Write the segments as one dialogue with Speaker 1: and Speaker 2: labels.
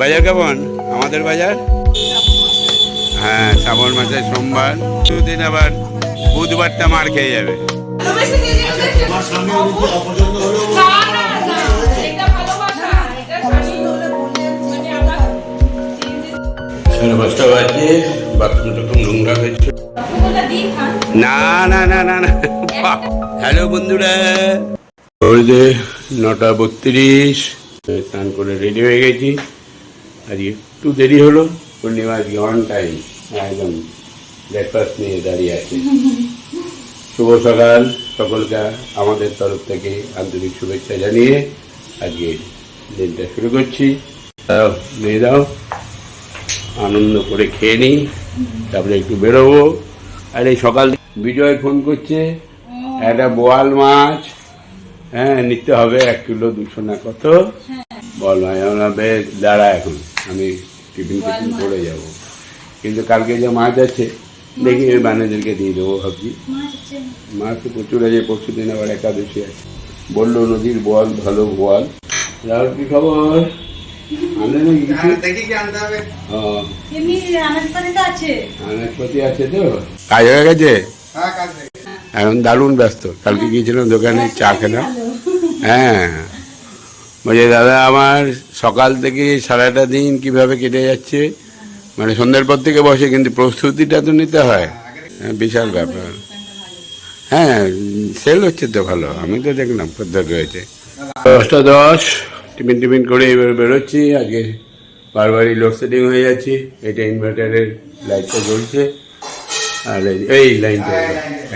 Speaker 1: বাজার কেমন? আমাদের বাজার? হ্যাঁ শ্রাবণ মাসের সোমবার। দুদিন আবার বুধবারটা মার খেয়ে যাবে।
Speaker 2: তোমার স্বামী যদি অপছন্দ হলেও
Speaker 1: সাড়ে পাঁচটা বাজে বাথরুম টাথরুম নোংরা হয়েছে। না না না না না। হ্যালো বন্ধুরা। ওই যে নটা বত্রিশ স্নান করে রেডি হয়ে গেছি। আজকে একটু দেরি হলো। পূর্ণিমা আজকে অন টাইম একদম ব্রেকফাস্ট নিয়ে দাঁড়িয়ে আছে। শুভ সকাল সকলকে আমাদের তরফ থেকে আন্তরিক শুভেচ্ছা জানিয়ে আজকে দিনটা শুরু করছি। নিয়ে দাও। আনন্দ করে খেয়ে নিই। তারপরে একটু বেরোবো। আর এই সকাল বিজয় ফোন করছে। একটা বোয়াল মাছ। হ্যাঁ নিতে হবে। এক কিলো দুশো না কত? বল মাছ আমরা বেশ দাঁড়া এখন। আমি টিফিন টিফিন করে যাব। কিন্তু কালকে যে মাছ আছে দেখি ওই বানেদেরকে দিয়ে দেবো ভাবছি। মাছ তো প্রচুর আছে পরশু দিন আবার একাদশী আছে। বলল নদীর বল ভালো বল। রাহুল কি খবর? আনলে নাকি কিছু?
Speaker 3: এমনি আনাজপাতি আছে।
Speaker 1: তো? কাজ হয়ে গেছে?
Speaker 4: হ্যাঁ কাজ দেখি
Speaker 1: এখন দারুণ ব্যস্ত। কালকে গিয়েছিলাম দোকানে চা খেলাম। হ্যাঁ। বলছে দাদা আমার সকাল থেকে সারাটা দিন কীভাবে কেটে যাচ্ছে? মানে সন্ধ্যের পর থেকে বসে কিন্তু প্রস্তুতিটা তো নিতে হয়। হ্যাঁ, বিশাল ব্যাপার। হ্যাঁ সেল হচ্ছে তো ভালো আমি তো দেখলাম পদ্মার রয়েছে। দশটা দশ টিফিন টিফিন করে এবার বেরোচ্ছি আগে বারবারই লোডশেডিং হয়ে যাচ্ছে এটা ইনভার্টারের লাইটটা জ্বলছে আর এই- লাইনটা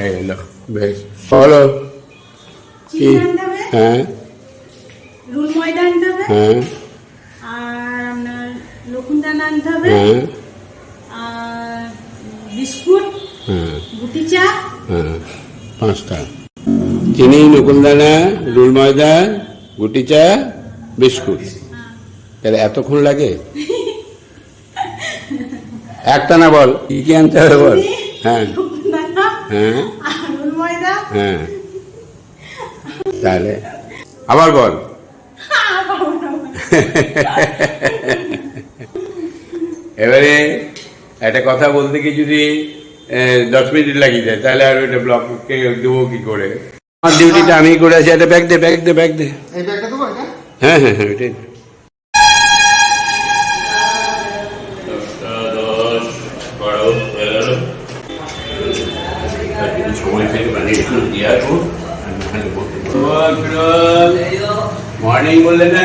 Speaker 1: এই এলো বেশ বলো কি? হ্যাঁ।
Speaker 3: রুল ময়দা আনতে হবে।
Speaker 1: হ্যাঁ।
Speaker 3: আর আপনার লকুন দানা আনতে হবে।
Speaker 1: হ্যাঁ।
Speaker 3: আর বিস্কুট
Speaker 1: হ্যাঁ।
Speaker 3: গুটি চা।
Speaker 1: পাঁচটা। চিনি নকুলদানা রুল ময়দা গুটি চা বিস্কুট। তাহলে এতক্ষণ লাগে? একটা না বল? কি কি আনতে হবে বল? হ্যাঁ। হ্যাঁ। হ্যাঁ। তাহলে আবার বল। এবারে একটা কথা বলতে কি যদি আহ, দশ মিনিট লাগিয়ে যায় তাহলে আর ওইটা ব্লককে দেবো কি করে? আমার ডিউটিটা আমি করে আছি একটা ব্যাগ দে ব্যাগ দে ব্যাগ দে। হ্যাঁ হ্যাঁ হ্যাঁ ওইটাই। মর্নিং বললে না?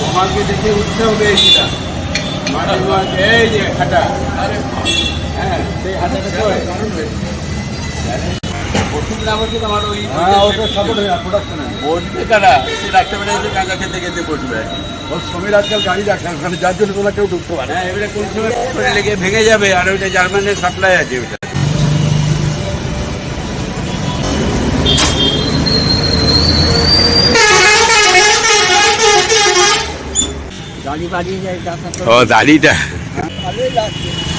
Speaker 1: তোমাকে দেখে উৎসাহ পেয়েছিলাম মাটির মাছ এই যে খাটা। হ্যাঁ সেই হাটাটা কই ওষুধ নাম হচ্ছে তোমার ওই
Speaker 2: হ্যাঁ ওটা সাপোর্ট প্রোডাকশন
Speaker 1: বসবে কারা? সে রাস্তাবেলা এসে কাঁচা খেতে খেতে বসবে। আর কি।
Speaker 2: ওর সমীর আজকাল গাড়ি রাখে ওখানে যার জন্য তোমরা কেউ ঢুকতে পারে
Speaker 1: হ্যাঁ এবারে কোন সময় লেগে ভেঙে যাবে আর ওইটা জার্মানের সাপ্লাই আছে ওইটা। ও দাড়িটা।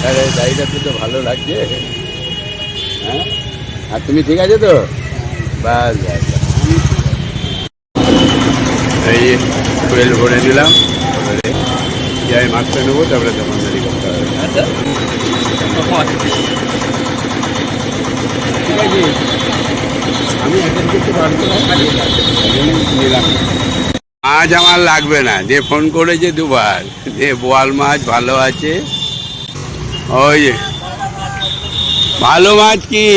Speaker 1: আরে দাড়িটা তো ভালো লাগছে। হ্যাঁ? আর তুমি ঠিক আছে তো? বাস। এই টুয়েলভ ভরে দিলাম। এবারে যাই মাছটা নেব তারপরে দোকানদারি করতে হবে। ঠিক আছে। আমি এখন করতে পারব না। নিলাম। মাছ আমার লাগবে না। যে ফোন করেছে দুবার। যে বোয়াল মাছ ভালো আছে। ওই ভালো মাছ কি?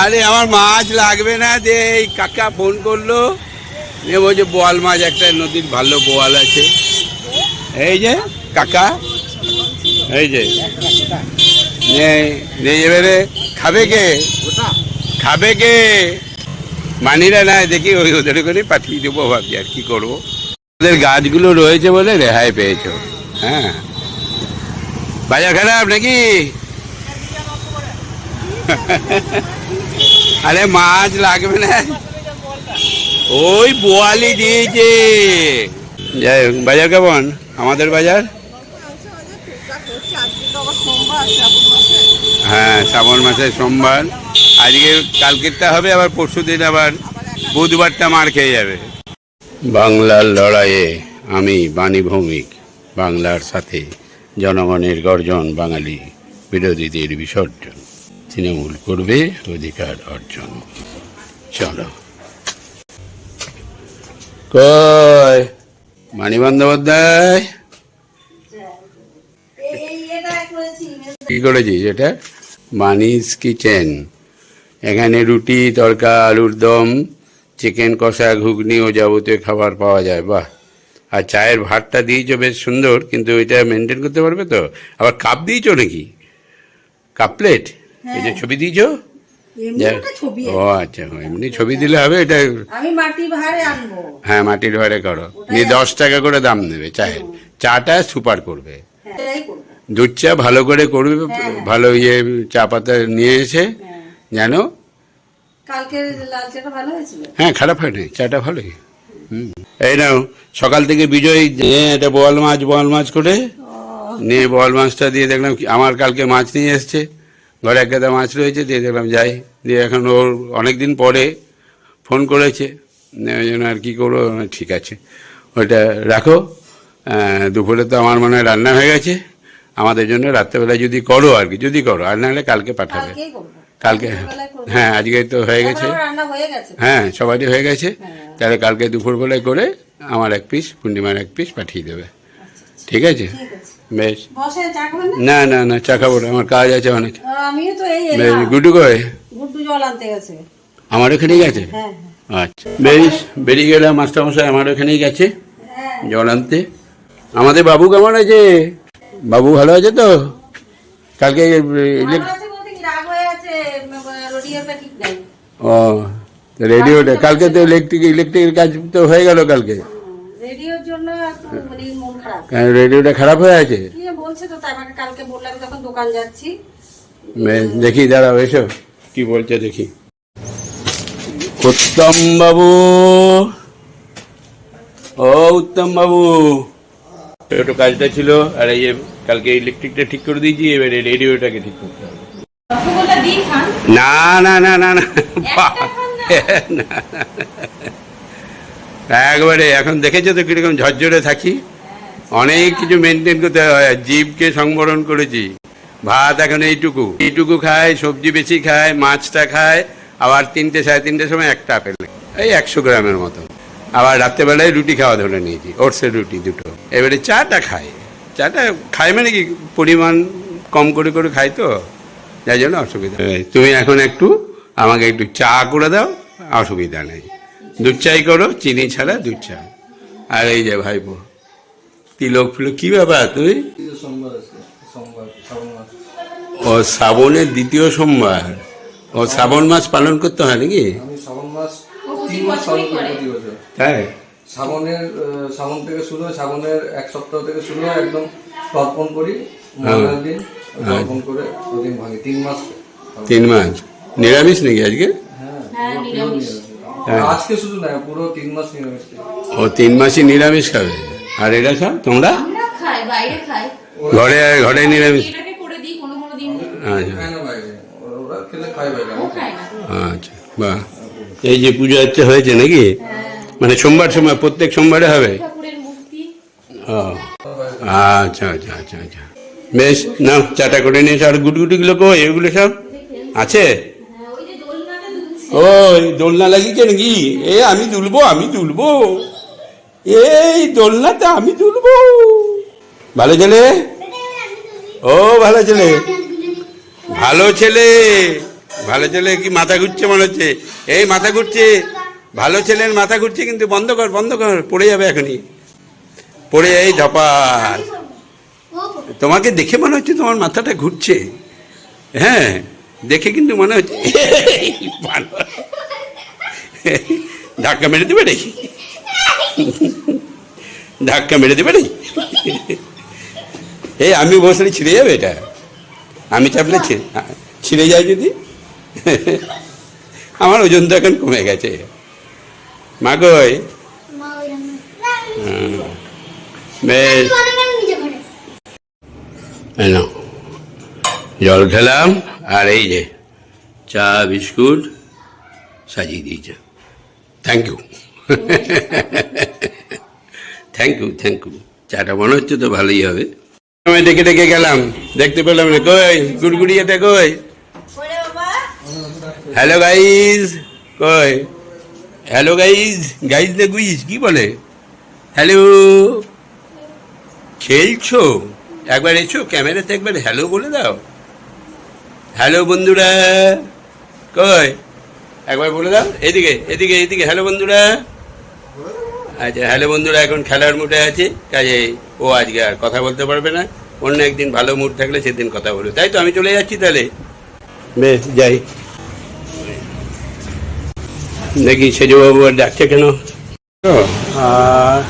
Speaker 1: আরে আমার মাছ লাগবে না যে এই কাকা ফোন করল। যে বলছে বোয়াল মাছ একটা নদীর ভালো বোয়াল আছে। এই যে কাকা। এই যে, এবারে খাবে কে? খাবে কে মানিরা না দেখি ওই ওদের করে পাঠিয়ে দেবো ভাবছি আর কি করব? ওদের গাছগুলো রয়েছে বলে রেহাই পেয়েছ। হ্যাঁ। বাজার খারাপ নাকি? আরে মাছ লাগবে না। ওই বোয়ালি দিয়েছে। যাই হোক, বাজার কেমন? আমাদের বাজার? হ্যাঁ শ্রাবণ মাসের সোমবার। আজকে কালকেরটা হবে আবার পরশু দিন আবার বুধবারটা মার খেয়ে যাবে। বাংলার লড়াইয়ে আমি বাণী ভৌমিক বাংলার সাথে জনগণের গর্জন বাঙালি বিরোধীদের বিসর্জন। তৃণমূল করবে অধিকার অর্জন। চলো। কয় মানি বন্দ্যোপাধ্যায়? কি করেছিস এটা? মানিস কিচেন। এখানে রুটি তরকা আলুর দম চিকেন কষা ঘুগনি ও যাবতীয় খাবার পাওয়া যায় বাহ। আর চায়ের ভাতটা দিয়েছ বেশ সুন্দর কিন্তু এটা মেনটেন করতে পারবে তো? আবার কাপ দিয়েছ নাকি? কাপ প্লেট এই যে ছবি দিয়েছ? ও আচ্ছা এমনি ছবি দিলে হবে এটা
Speaker 3: আমি মাটি ভাড়ে আনব।
Speaker 1: হ্যাঁ মাটির ভাড়ে করো। নিয়ে দশ টাকা করে দাম নেবে চায়ে চাটা সুপার করবে।
Speaker 3: হ্যাঁ,
Speaker 1: দুধ চা ভালো করে করবে ভালো ইয়ে চা পাতা নিয়ে এসে
Speaker 3: হ্যাঁ।
Speaker 1: জানো?
Speaker 3: কালকের লাল চাটা ভালো হয়েছিল?
Speaker 1: হ্যাঁ খারাপ হয়নি চাটা ভালোই। হুম। এই নাও সকাল থেকে বিজয় এটা বোয়াল মাছ বোয়াল মাছ করে নিয়ে বোয়াল মাছটা দিয়ে দেখলাম আমার কালকে মাছ নিয়ে এসছে। ঘরে এক গাদা মাছ রয়েছে দিয়ে দেখলাম যাই। দিয়ে এখন ওর অনেক দিন পরে ফোন করেছে। ওই জন্য আর কী করব ঠিক আছে। ওইটা রাখো। দুপুরে তো আমার মনে হয় রান্না হয়ে গেছে। আমাদের জন্য রাত্রেবেলায় যদি করো আর কি যদি করো আর নাহলে কালকে পাঠাবে। কালকে হ্যাঁ আজকে তো হয়ে গেছে।
Speaker 3: হয়ে
Speaker 1: হ্যাঁ সবারই হয়ে গেছে।
Speaker 3: হ্যাঁ।
Speaker 1: তাহলে কালকে দুপুরবেলায় করে আমার এক পিস পূর্ণিমার এক পিস পাঠিয়ে দেবে। ঠিক আছে? বেশ।
Speaker 3: না?
Speaker 1: না না চা খাব আমার কাজ আছে অনেক। বেশ গুডু কয়
Speaker 3: গেছে।
Speaker 1: আমার ওখানে গেছে?
Speaker 3: হ্যাঁ
Speaker 1: আচ্ছা বেশ বেরিয়ে গেলাম মাস্টারমশাই আমার ওখানেই গেছে।
Speaker 3: হ্যাঁ।
Speaker 1: জল আনতে। আমাদের বাবু কেমন আছে? বাবু ভালো আছে তো? কালকে ও রেডিওটা কালকে তো ইলেকট্রিক ইলেকট্রিকের কাজ তো হয়ে গেল কালকে।
Speaker 3: রেডিওর জন্য মানে মন খারাপ।
Speaker 1: রেডিওটা খারাপ হয়ে আছে?
Speaker 3: কি বলছে তো তাই আমাকে কালকে বললাম তখন দোকান যাচ্ছি।
Speaker 1: বেশ, দেখি দাঁড়াও এসো। কি বলছে দেখি। উত্তম বাবু। ও উত্তম বাবু। একটু কাজটা ছিল আর এই কালকে ইলেকট্রিকটা ঠিক করে দিয়েছি এবারে রেডিওটাকে ঠিক করতে হবে। না না না না, না। একবারে, এখন দেখেছ তো কীরকম ঝরঝরে থাকি? অনেক কিছু মেনটেন করতে হয় জীবকে সংবরণ করেছি। ভাত এখন এইটুকু। এইটুকু খায়, সবজি বেশি খায়, মাছটা খায়, আবার তিনটে, সাড়ে তিনটের সময় একটা আপেল এই একশো গ্রামের মতো আবার রাত্রেবেলায় রুটি খাওয়া ধরে নিয়েছি, ওটসের রুটি দুটো। এবারে চাটা খায় চাটা খায় মানে কি, পরিমাণ কম করে করে খায় তো? যাই জন্য অসুবিধা। তুমি এখন একটু আমাকে একটু চা করে দাও অসুবিধা নেই। দুধ চাই করো চিনি ছাড়া দুধ চা। আর এই যে ভাই ভাইপো তিলক ফিলক কি ব্যাপার তুই?
Speaker 2: সোমবার আছে সোমবার শ্রাবণ মাস।
Speaker 1: ও শ্রাবণের দ্বিতীয় সোমবার। ও শ্রাবণ মাস পালন করতে হয় নাকি? তাই?
Speaker 2: শ্রাবণের শ্রাবণ থেকে শুরু হয় শ্রাবণের এক সপ্তাহ থেকে শুরু হয় একদম তর্পণ করি
Speaker 1: হ্যাঁ।
Speaker 2: দিন তর্পণ করে ওদিন ভাঙি। তিন মাস।
Speaker 1: তিন মাস। নিরামিষ নাকি আজকে?
Speaker 2: হ্যাঁ।
Speaker 1: হ্যাঁ।
Speaker 2: আজকে শুধু না পুরো তিন মাস নিরামিষ
Speaker 1: ও তিন মাসই নিরামিষ খাবে। আর এটা সব তোমরা? ঘরে ঘরে নিরামিষ।
Speaker 5: এটাকে করে দিই কোনো কোনো দিন।
Speaker 1: আচ্ছা। আচ্ছা বাহ। এই যে পুজো হচ্ছে হয়েছে নাকি? মানে সোমবার সময় প্রত্যেক সোমবারে হবে? ও আচ্ছা আচ্ছা আচ্ছা আচ্ছা। বেশ না চাটা করে নিয়েছো আর গুটগুটিগুলো কো এগুলো সব? আছে?
Speaker 5: হ্যাঁ দোলনাতে দুলছে
Speaker 1: ও দোলনা লাগিয়েছে নাকি? এ, আমি তুলবো আমি তুলবো এই দোলনাতে আমি তুলবো ভালো ছেলে? ও, ভালো ছেলে। ভালো ছেলে। ভালো ছেলে কি মাথা ঘুরছে মনে হচ্ছে? এই মাথা ঘুরছে। ভালো ছেলের মাথা ঘুরছে কিন্তু বন্ধ কর বন্ধ কর, পড়ে যাবে এখনই। পড়ে এই ধপাস তোমাকে দেখে মনে হচ্ছে তোমার মাথাটা ঘুরছে। হ্যাঁ। দেখে কিন্তু মনে হচ্ছে। ধাক্কা মেরে দেবে রে ধাক্কা মেরে দেবে রে এই আমি বসলে ছিঁড়ে যাবে এটা। আমি চাপলে ছিঁড়ে যায় যদি। আমার ওজন তো এখন কমে গেছে। মা কই বেশ। জল খেলাম। আর এই যে, চা, বিস্কুট সাজিয়ে দিয়েছে। Thank you thank you thank you চাটা মনে হচ্ছে তো ভালোই হবে। আমি ডেকে ডেকে গেলাম। দেখতে পেলাম না। কই? গুড়গুড়িয়াটা কই? হ্যালো গাইজ কই? হ্যালো গাইজ গাইজ না গুইজ কি বলে? হ্যালো খেলছো? একবার এসো, ক্যামেরাতে একবার হ্যালো বলে দাও। হ্যালো বন্ধুরা। কই? একবার বলে দাও এদিকে এদিকে এদিকে হ্যালো বন্ধুরা। আচ্ছা হ্যালো বন্ধুরা এখন খেলার মুডে আছে কাজে ও আজকে আর কথা বলতে পারবে না। অন্য একদিন ভালো মুড থাকলে সেদিন কথা বলবে। তাই তো আমি চলে যাচ্ছি তাহলে। বেশ যাই। দেখি সেজবাবু আর ডাকছে কেন? আর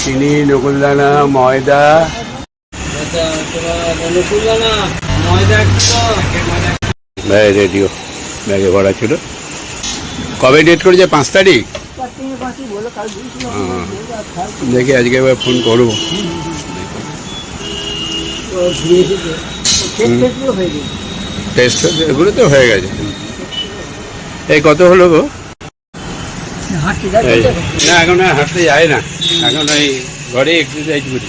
Speaker 1: চিনি নকুলদানা ময়দা। ব্যাগ রেডিও ব্যাগে ভরা ছিল। কবে ডেট করেছে? পাঁচ তারিখ। দেখি আজকে এবার ফোন করব। টেস্ট এগুলো তো হয়ে গেছে। এই কত হলো গো? না, এখন আর হাঁটতে যায় না। এখন ওই ঘরে এক্সারসাইজ করি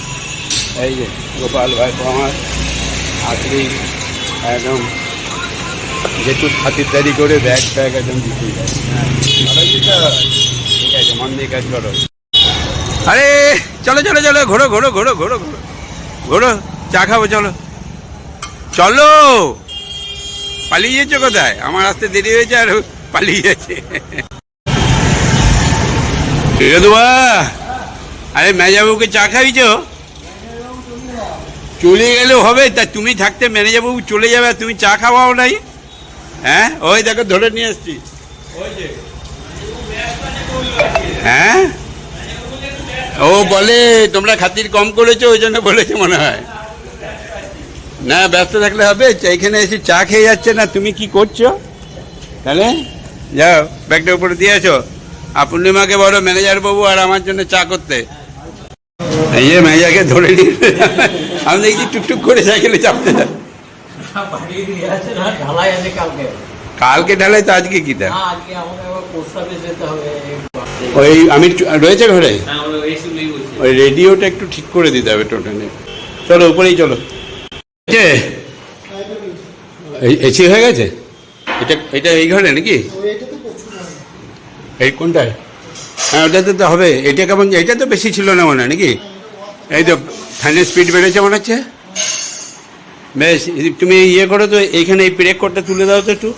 Speaker 1: এই যে, গোপাল ভাই আমার হাতড়ি একদম যেটু খাতিরদারি করে ব্যাগ ফ্যাগ একদম দিতে? ঠিক আছে, মন দিয়ে কাজ করো। আরে, চলো চলো চলো, ঘোরো ঘোরো ঘোরো ঘোরো ঘোরো ঘোরো, চা খাব, চলো। চলো! পালিয়ে যাচ্ছ কোথায়? আমার আসতে দেরি হয়েছে আর পালিয়ে যাচ্ছে ঠিক আছে বা আরে মেজাবাবুকে চা খাইছ? চলে গেলেও হবে, তা তুমি থাকতে ম্যানেজারবাবু চলে যাবে তুমি চা খাওয়াও নাই। হ্যাঁ? ওই দেখো, ধরে নিয়ে এসছি হ্যাঁ? ও বলে, তোমরা খাতির কম করেছ, ওই জন্য বলেছে মনে হয়। না, ব্যস্ত থাকলে হবে এখানে এসে চা খেয়ে যাচ্ছে না, তুমি কি করছ? তাহলে, যাও, ব্যাগটা উপরে দিয়ে দিয়েছ আর পূর্ণিমাকে বলো ম্যানেজার বাবু আর আমার জন্য চা করতে। এই যে ম্যানেজারকে ধরে নিয়ে আমি দেখছি টুকটুক করে সাইকেলে চাপতে যায়।
Speaker 6: পাঠিয়ে দিয়ে আছে না ঢালাই আছে কালকে
Speaker 1: ঢালাই তো আজকে কি
Speaker 6: হবে
Speaker 1: ওই আমি রয়েছে ঘরে? ওই রেডিওটা একটু ঠিক করে দিতে হবে টোটালি। চলো, উপরেই চলো। এসি হয়ে গেছে? এটা এটা এই ঘরে নাকি? এই কোনটায়? হ্যাঁ ওটাতে তো হবে। এটা কেমন এটা তো বেশি ছিল না মনে হয় নাকি? এই তো ফ্যানের স্পিড বেড়েছে মনে হচ্ছে? বেশ তুমি ইয়ে করো তো, এইখানে এই ব্রেক করতে তুলে দাও তো একটু।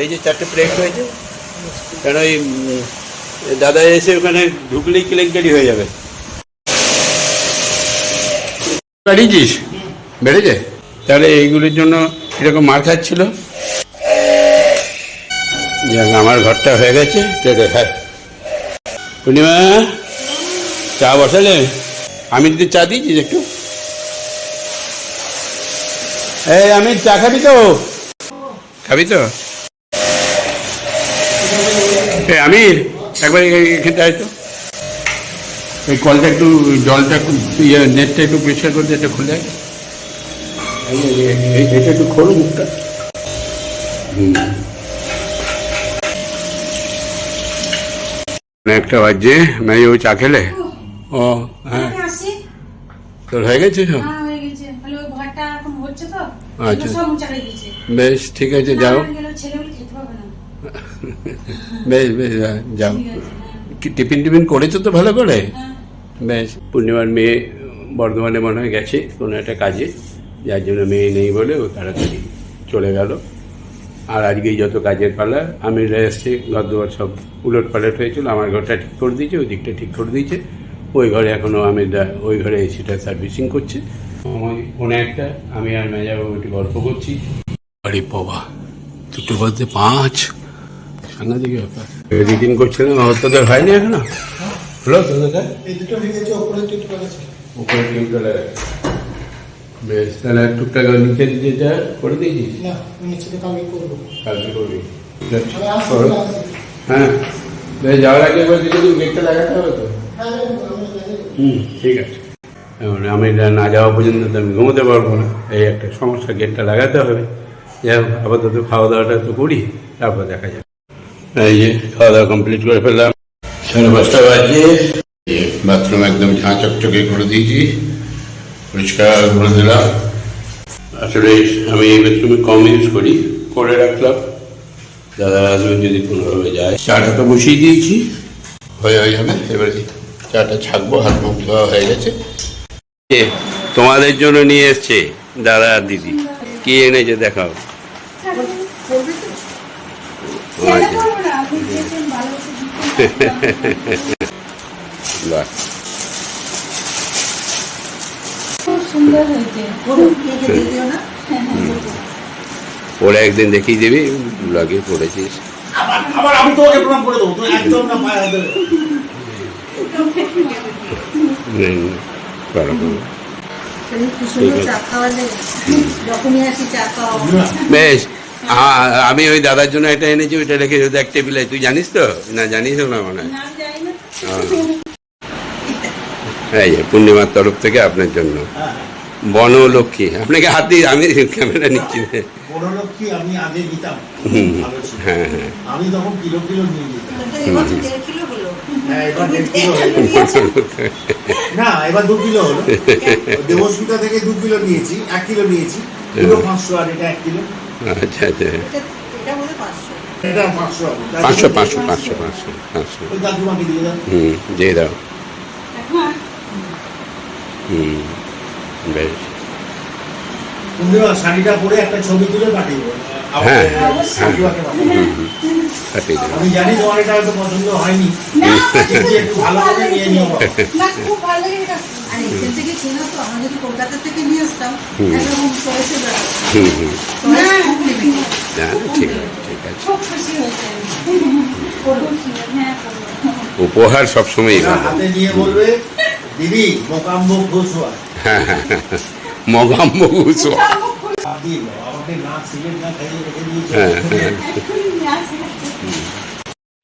Speaker 1: এই যে চারটে ব্রেক হয়েছে। কেন ওই দাদা এসে ওখানে ঢুকলেই কেলেঙ্কারি হয়ে যাবে। বাড়িয়েছিস? বেড়েছে? তাহলে এইগুলির জন্য এরকম মার খাচ্ছিল? আমার ঘরটা হয়ে গেছে পূর্ণিমা, চা বসালে? আমি যদি চা দিয়েছিস একটু। এই, আমি চা খাবি তো। খাবি তো? এ আমির, একবার আয় তো। এই কলটা একটু, জলটা একটু ইয়ে নেটটা একটু পরিষ্কার করতে এটা খুলে এই, এই- এই- এটা একটু খোলো মুখটা। হুম। একটা বাজে মেয়ে ও চা খেলে। ও হ্যাঁ। তোর হয়ে গেছে সব?
Speaker 3: হ্যাঁ গেছে।
Speaker 1: আচ্ছা। বেশ ঠিক আছে যাও। বেশ বেশ যাও।
Speaker 3: হ্যাঁ।
Speaker 1: কি টিফিন টিফিন করেছ তো ভালো করে?
Speaker 3: হ্যাঁ।
Speaker 1: বেশ পূর্ণিমার মেয়ে বর্ধমানে মনে হয় গেছে কোনো একটা কাজে যার জন্য মেয়ে নেই বলে ও তাড়াতাড়ি চলে গেল। আর আজকেই যত কাজের পালা আমি এসছে ঘর দুয়ার সব উলট পালট হয়েছিল আমার ঘরটা ঠিক করে দিয়েছে ওই দিকটা ঠিক করে দিয়েছে। ওই ঘরে এখনও আমি ওই ঘরে এসিটা সার্ভিসিং করছে। ফোনে একটা আমি আর মেজাবাবু একটু গল্প করছি। আরে বাবা দুটো বাজতে পাঁচ। সাংঘাতিক ব্যাপার। এডিটিং করছিলাম আমার তোদের হয়নি এখনও। হলো তোদের উপরে বেশ তাহলে টুকটাক নিচে যেটা করে দিয়েছিস?
Speaker 4: না আমি নিচে করব।
Speaker 1: কালকে করবি।
Speaker 4: আসব।
Speaker 1: হ্যাঁ। বেশ, যাওয়ার আগে এবার দেখে গেটটা লাগাতে হবে তো। হুম, ঠিক আছে। আমি না যাওয়া পর্যন্ত তো আমি ঘুমোতে পারব না। এই একটা সমস্যা, গেটটা লাগাতে হবে। যাই হোক, আপাতত খাওয়া দাওয়াটা তো করি, তারপর দেখা যাবে। এই যে খাওয়া দাওয়া কমপ্লিট করে ফেললাম। সাড়ে পাঁচটা বাজে। বাথরুম একদম ঝাঁ চকচকে করে দিয়েছি। পরিষ্কার করে দিলাম। আসলে আমি এই বাথরুমে কম ইউজ করি, করে রাখলাম। দাদা আসবেন যদি কোনোভাবে যায়। চাটা তো বসিয়ে দিয়েছি। হয়ে হয়ে যাবে, এবারে চাটা ছাকবো হাত মুখ ধোয়া হয়ে গেছে। তোমাদের জন্য নিয়ে এসছে। দাদা আর দিদি। কি এনেছে দেখাও। বাহ। ওরা একদিন দেখিয়ে দিবি ব্লগে পড়েছিস
Speaker 6: আমি তোমাকে প্রণাম করে দেবো তুমি একদম না
Speaker 1: বেশ আমি ওই দাদার জন্য এটা এনেছি ওইটা রেখে দেখ টেবিলে তুই জানিস তো? না জানিস না মনে হয়?
Speaker 3: নাম জানি না।
Speaker 1: হ্যাঁ। এই পূর্ণিমার তরফ থেকে আপনার জন্য। বনলক্ষ্মী আপনাকে হাত দিয়ে আমি ক্যামেরা নিচ্ছি।
Speaker 6: আমি আগে দিতাম।
Speaker 1: হ্যাঁ হ্যাঁ।
Speaker 6: আমি তখন কিলো কিলো নিয়ে নিতাম। এবার দেড় কিলো হয়ে গেছে। না এবার দু কিলো হলো। দেবস্মিতা থেকে দু কিলো নিয়েছি এক কিলো নিয়েছি। কিলো পাঁচশো আর এটা এক কিলো।
Speaker 1: আচ্ছা আচ্ছা।
Speaker 3: পাঁচশো।
Speaker 6: পাঁচশো।
Speaker 1: পাঁচশো পাঁচশো পাঁচশো
Speaker 6: দিয়ে দাও।
Speaker 1: হুম দিয়ে দাও।
Speaker 3: হ্যাঁ
Speaker 1: হুম বেশ।
Speaker 6: শাড়িটা পরে একটা ছবি তুলে পাঠিয়ে দেবো।
Speaker 1: হ্যাঁ।
Speaker 6: পাঠিয়ে দেবো আমি জানি তোমার এটা হয়তো পছন্দ হয়নি। একটু ভালো করে নিয়ে নিও।
Speaker 3: খুব ভালো লাগে এটা আর এখান থেকে কেনা তো আমরা যদি কলকাতা থেকে নিয়ে আসতাম
Speaker 1: হুম।
Speaker 3: একরকম
Speaker 1: হুম হুম।
Speaker 3: চয়েস খুব limited।
Speaker 1: না ঠিক আছে ঠিক আছে।
Speaker 3: খুব খুশি হয়েছে হ্যাঁ
Speaker 1: উপহার সবসময়ই
Speaker 6: হাতে নিয়ে বলবে দিদি মোকাম্ব ঘোষ হয়।
Speaker 1: মগাম্বু সোয়া
Speaker 6: দিয়ে দাও, আমাকে না সিগারেট না খাইয়ে রেখে দিয়েছে
Speaker 1: হ্যাঁ।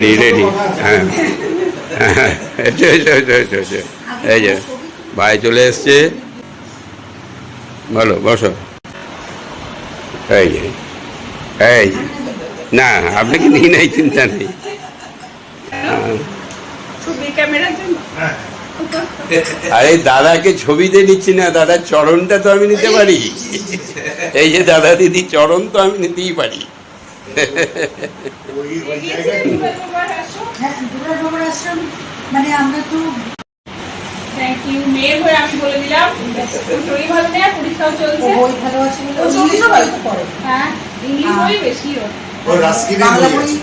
Speaker 1: হ্যাঁ রেডি হ্যাঁ হ্যাঁ। এই যে ভাই চলে এসছে। বলো বসো। এই যে এই না আপনাকে নিয়ে নাই চিন্তা নেই।
Speaker 6: হ্যাঁ।
Speaker 1: আরে দাদাকে ছবিতে নিচ্ছি না দাদার চরণটা তো আমি নিতে পারি। এই যে দাদা দিদি চরণ তো আমি নিতেই পারি।
Speaker 3: হ্যাঁ মানে আমরা তো
Speaker 5: থ্যাংক ইউ মেয়ের হয়ে আমি বলে দিলাম। শরীর ভালো নেই পরীক্ষাও চলছে।
Speaker 3: বই ভালো আছে বলে
Speaker 5: ও
Speaker 3: ও
Speaker 5: সবই
Speaker 3: ইংলিশ
Speaker 5: ভালো।
Speaker 3: পড়ে।
Speaker 5: হ্যাঁ। ইংলিশ বই বেশি ওর
Speaker 6: ওই রাস্কিনের বই
Speaker 3: বই
Speaker 6: আছে।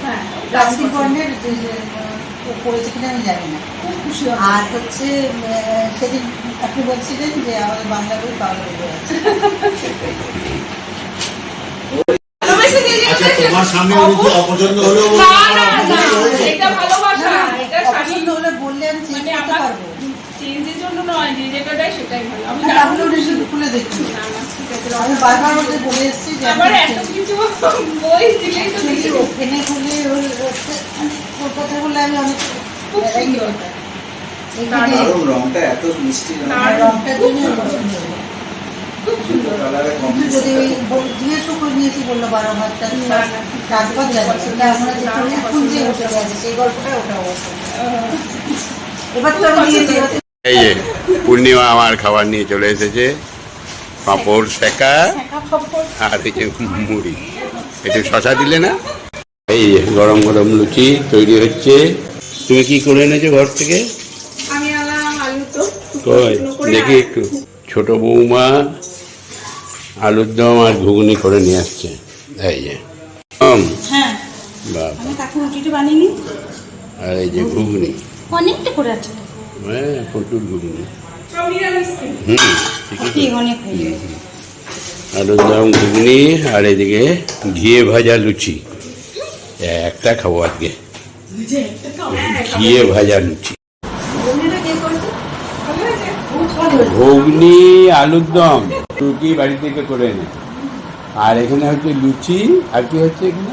Speaker 3: রাজকি বর্ণের যে যে, ও পড়েছে কিনা আমি জানি না। আর হচ্ছে। আহ, সেদিন আপনি বলছিলেন যে আমাদের বাংলা বই বাংলা বই আছে
Speaker 6: আচ্ছা তোমার সামনে অপছন্দ হলো?
Speaker 5: এটা ভালোবাসা এটা
Speaker 3: হলে বললে আমি চেঞ্জ
Speaker 5: মানে
Speaker 3: করতে পারব।
Speaker 5: চেঞ্জের জন্য নয় যে যেটা সেটাই ভালো। আমি
Speaker 3: আমি
Speaker 5: তাহলে
Speaker 3: খুলে আমি বারবার ওদের বলে এসেছি যে
Speaker 5: আবার এত কিছু বই দিলেই তো
Speaker 3: actually ওখানে হলে ওর ওর- ওর কথা বলে আমি অনেক
Speaker 5: খুব সুন্দর।
Speaker 3: এখানে
Speaker 4: দারুণ রংটা এত মিষ্টি রং।
Speaker 3: আমার রংটার জন্য ওর পছন্দ। হলো।
Speaker 5: খুব সুন্দর।
Speaker 3: যদি ওই জিজ্ঞেসও করে নিয়েছি বলল বারো হাজার টাকা
Speaker 5: না, না।
Speaker 3: কাজবাজ যাচ্ছে আমরা যে এখন যে উঠে গেছে সেই গল্পটা ওটা এবার তো আমি দিয়েছি এবার তো
Speaker 1: এই যে পূর্ণিমা আমার খাবার নিয়ে চলে এসেছে। পাঁপড় শেখা আর এই যে মুড়ি। একটু শশা দিলে না? এই যে গরম গরম লুচি তৈরি হচ্ছে। তুমি কি করে এনেছো ঘর থেকে? কই? দেখি একটু। ছোট বৌমা আলুর দম আর ঘুগনি করে নিয়ে আসছে। এই যে।
Speaker 3: হ্যাঁ।
Speaker 1: আর এই যে ঘুগনি।
Speaker 3: অনেকটা করে আছে।
Speaker 1: হ্যাঁ প্রচুর ঘুগনি। আলুর দম ঘুগনি আর এদিকে ঘিয়ে ভাজা লুচি। একটা খাব আজকে। ঘিয়ে ভাজা লুচি
Speaker 3: বন্ধুরা কে করছে
Speaker 5: ভালো হয়েছে?
Speaker 3: বহুত ভালো হয়েছে।
Speaker 1: ঘুগনি আলুর দম। রুটি বাড়ি থেকে করে এনে। আর এখানে হচ্ছে লুচি আর কি হচ্ছে এখানে?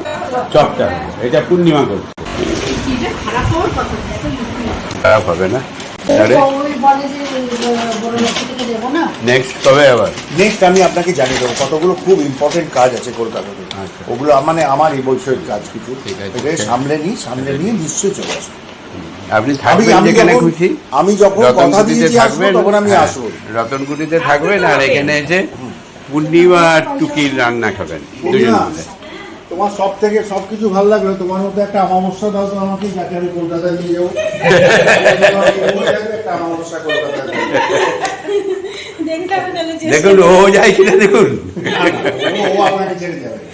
Speaker 1: চপটা। এটা পূর্ণিমা করছে।
Speaker 3: খারাপ
Speaker 1: হবে না? নেক্সট কবে আবার?
Speaker 6: নেক্সট আমি আপনাকে জানিয়ে দেবো। কতগুলো খুব ইম্পর্টেন্ট কাজ আছে কলকাতাতে
Speaker 1: আচ্ছা।
Speaker 6: ওগুলো মানে আমার এই বছরের কাজ কিছু। সামলে নিই সামলে নিয়ে নিশ্চয়ই চলে আসব।
Speaker 1: আপনি থাকবেন যেখানে খুশি।
Speaker 6: আমি যখন কথা দিয়েছি আসব তখন আমি
Speaker 1: হ্যাঁ,
Speaker 6: আসব।
Speaker 1: রতনকুটিতে থাকবেন আর এখানে এসে পূর্ণিমা আর টুকির রান্না খাবেন। দুজন মিলে
Speaker 6: তোমার সব থেকে সব কিছু ভালো লাগল? তোমার মধ্যে একটা অমাবস্যা দাও তো আমাকে যাকে আমি কলকাতায় নিয়ে যাব। একটা অমাবস্যা কলকাতায়
Speaker 1: দেখুন ও যায় কিনা দেখুন।
Speaker 6: ও- ও আপনাকে ছেড়ে যাবে।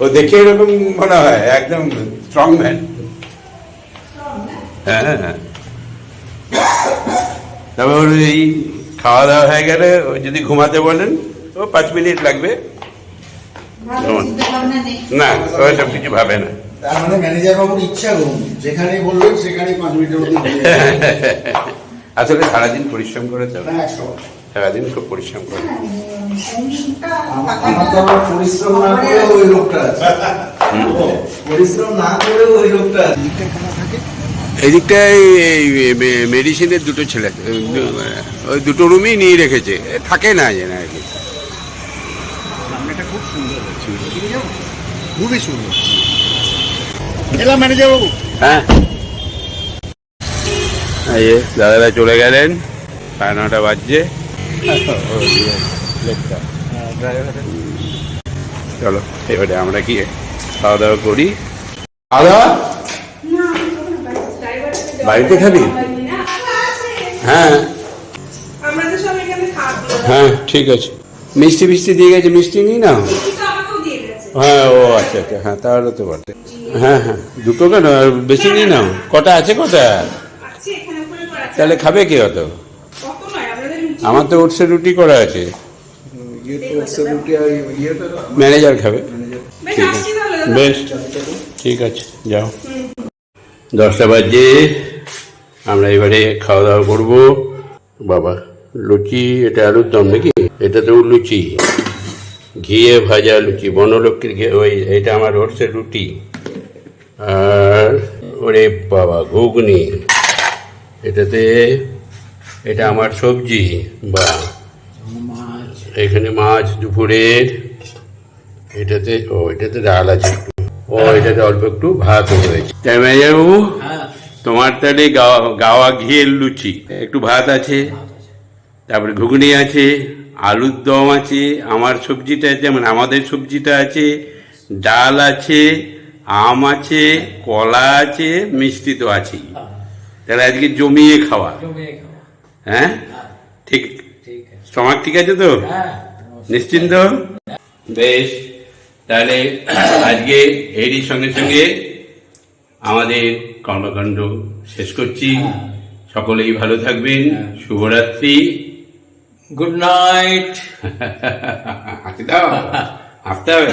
Speaker 3: ও
Speaker 1: দেখে এরকম মনে হয় একদম স্ট্রং ম্যান হ্যাঁ হ্যাঁ তবে ওর এই খাওয়া দাওয়া হয়ে গেলে যদি ঘুমাতে বলেন ও পাঁচ মিনিট লাগবে। না ও সব কিছু ভাবে না।
Speaker 6: তার মানে ম্যানেজার বাবুর ইচ্ছা যেখানেই বলবেন সেখানেই পাঁচ মিনিটের মধ্যে
Speaker 1: আসলে সারাদিন পরিশ্রম করে
Speaker 6: একশো।
Speaker 1: সারাদিন খুব পরিশ্রম করে।
Speaker 4: আমার তো আবার পরিশ্রম না করে ওই লোকটা পরিশ্রম না করে ওই লোকটা
Speaker 1: এদিকটায় মেডিসিনের দুটো ছেলে ওই দুটো রুমই নিয়ে রেখেছে। থাকে না যেন আর কি।
Speaker 6: খুব সুন্দর হচ্ছে কিনে যাব? খুবই সুন্দর। এলাম ম্যানেজার বাবু।
Speaker 1: হ্যাঁ। যে দাদারা চলে গেলেন। সাড়ে নটা বাজছে। চলো, এবারে আমরা কি খাওয়া দাওয়া করি। খাওয়া বাড়িতে খাবি? হ্যাঁ। হ্যাঁ ঠিক আছে। মিষ্টি ফিষ্টি দিয়ে গেছে, মিষ্টি নিই না হ্যাঁ ও আচ্ছা আচ্ছা হ্যাঁ তাহলে তো বটে। হ্যাঁ হ্যাঁ দুটো কেন? বেশি নিই না কটা আছে কটা তাহলে খাবে কি হতো আমার তো ওটসের রুটি করা আছে। ম্যানেজার খাবে।
Speaker 5: ঠিক আছে
Speaker 1: বেশ ঠিক আছে যাও। দশটা বাজে আমরা এবারে খাওয়া দাওয়া করব। বাবা লুচি এটা আলুর দম নাকি? এটা তো লুচি। ঘিয়ে ভাজা লুচি বনলক্ষ্মীর ঘিয়ে ওই এটা আমার ওটসের রুটি। আর ওরে বাবা ঘুগনি। এটাতে এটা আমার সবজি বা এখানে মাছ দুপুরের এটাতে ও এটাতে ডাল আছে একটু। ও এটাতে অল্প একটু ভাত হয়েছে তাই বাবু তোমার তাহলে গাওয়া ঘিয়ের লুচি একটু ভাত আছে তারপরে ঘুগনি আছে আলুর দম আছে আমার সবজিটা যেমন আমাদের সবজিটা আছে ডাল আছে আম আছে কলা আছে মিষ্টি তো আছেই। তাহলে আজকে জমিয়ে খাওয়া। হ্যাঁ? ঠিক। স্টমাক ঠিক আছে তো? নিশ্চিন্ত? বেশ। তাহলে আজকে এরই সঙ্গে সঙ্গে আমাদের কর্মকাণ্ড শেষ করছি। সকলেই ভালো থাকবেন। শুভরাত্রি।
Speaker 2: গুড নাইট
Speaker 1: আসতে হাসতে হবে।